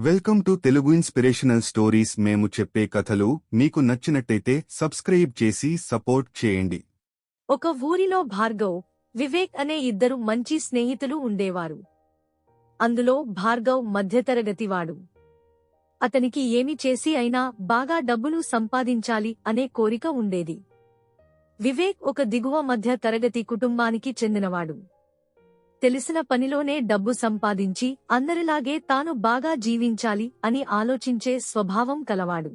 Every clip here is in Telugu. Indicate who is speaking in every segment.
Speaker 1: Welcome to Telugu inspirational stories. మేము చెప్పే కథలు మీకు నచ్చినట్టయితే సబ్స్క్రైబ్ చేసి సపోర్ట్ చేయండి.
Speaker 2: ఒక ఊరిలో భార్గవ్ వివేక్ అనే ఇద్దరు మంచి స్నేహితులు ఉండేవారు. అందులో భార్గవ్ మధ్యతరగతివాడు అతనికి ఏమి చేసి అయినా బాగా డబ్బులు సంపాదించాలి అనే కోరిక ఉండేది. వివేక్ ఒక దిగువ మధ్య తరగతి కుటుంబానికి చెందినవాడు. తెలిసిన పనిలోనే డబ్బు సంపాదించి అందరిలాగే తాను బాగా జీవించాలి అని ఆలోచించే స్వభావం కలవాడు.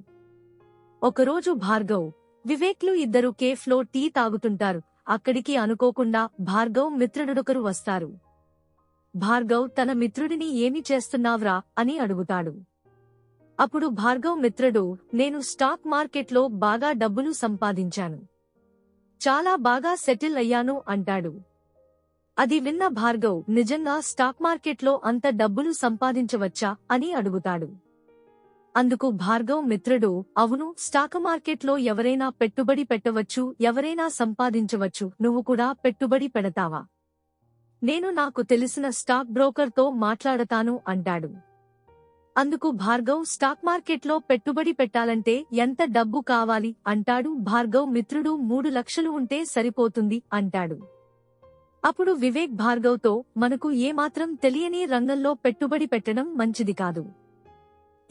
Speaker 2: ఒకరోజు భార్గవ్ వివేక్లు ఇద్దరు కేఫ్లో టీ తాగుతుంటారు. అక్కడికి అనుకోకుండా భార్గవ్ మిత్రుడొకరు వస్తారు. భార్గవ్ తన మిత్రుడిని ఏమి చేస్తున్నావ్రా? అని అడుగుతాడు. అప్పుడు భార్గవ్ మిత్రుడు నేను స్టాక్ మార్కెట్లో బాగా డబ్బులు సంపాదించాను. చాలా బాగా సెటిల్ అయ్యాను అంటాడు. అది విన్న భార్గవ్ నిజంగా స్టాక్ మార్కెట్లో అంత డబ్బులు సంపాదించవచ్చా? అని అడుగుతాడు. అందుకు భార్గవ్ మిత్రుడు అవును స్టాక్ మార్కెట్లో ఎవరైనా పెట్టుబడి పెట్టవచ్చు ఎవరైనా సంపాదించవచ్చు నువ్వు కూడా పెట్టుబడి పెడతావా? నేను నాకు తెలిసిన స్టాక్ బ్రోకర్తో మాట్లాడతాను అంటాడు. అందుకు భార్గవ్ స్టాక్ మార్కెట్లో పెట్టుబడి పెట్టాలంటే ఎంత డబ్బు కావాలి? అంటాడు భార్గవ్ మిత్రుడు మూడు లక్షలు ఉంటే సరిపోతుంది అంటాడు. అప్పుడు వివేక్ భార్గవ్తో మనకు ఏమాత్రం తెలియని రంగంలో పెట్టుబడి పెట్టడం మంచిది కాదు.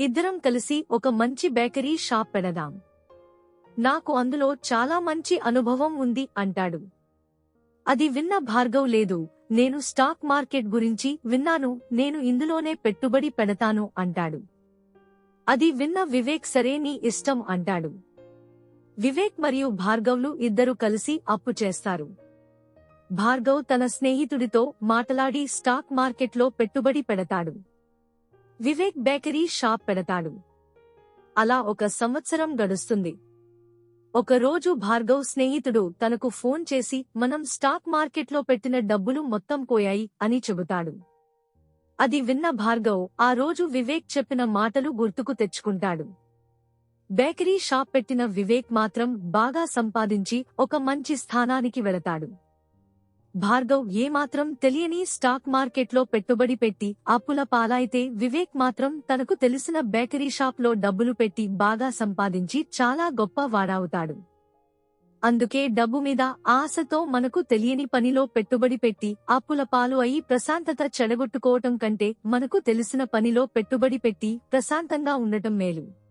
Speaker 2: ఇద్దరం కలిసి ఒక మంచి బేకరీ షాప్ పెడదాం. నాకు అందులో చాలా మంచి అనుభవం ఉంది అంటాడు. అది విన్న భార్గవ్ లేదు నేను స్టాక్ మార్కెట్ గురించి విన్నాను నేను ఇందులోనే పెట్టుబడి పెడతాను అంటాడు. అది విన్న వివేక్ సరే నీ ఇష్టం అంటాడు. వివేక్ మరియు భార్గవ్లు ఇద్దరు కలిసి అప్పు చేస్తారు. భార్గవ్ తన స్నేహితుడితో మాటలాడి స్టాక్ మార్కెట్లో పెట్టుబడి పెడతాడు. వివేక్ బేకరీ షాప్ పెడతాడు. అలా ఒక సంవత్సరం గడుస్తుంది. ఒకరోజు భార్గవ్ స్నేహితుడు తనకు ఫోన్ చేసి మనం స్టాక్ మార్కెట్లో పెట్టిన డబ్బులు మొత్తం పోయాయి అని చెబుతాడు. అది విన్న భార్గవ్ ఆ రోజు వివేక్ చెప్పిన మాటలు గుర్తుకు తెచ్చుకుంటాడు. బేకరీ షాప్ పెట్టిన వివేక్ మాత్రం బాగా సంపాదించి ఒక మంచి స్థానానికి వెళతాడు. భార్గవ్ ఏమాత్రం తెలియని స్టాక్ మార్కెట్లో పెట్టుబడి పెట్టి అప్పుల పాలైతే వివేక్ మాత్రం తనకు తెలిసిన బేకరీ షాప్లో డబ్బులు పెట్టి బాగా సంపాదించి చాలా గొప్ప వాడవుతాడు. అందుకే డబ్బు మీద ఆశతో మనకు తెలియని పనిలో పెట్టుబడి పెట్టి అప్పుల పాలు అయి ప్రశాంతత చెడగొట్టుకోవటం కంటే మనకు తెలిసిన పనిలో పెట్టుబడి పెట్టి ప్రశాంతంగా ఉండటం మేలు.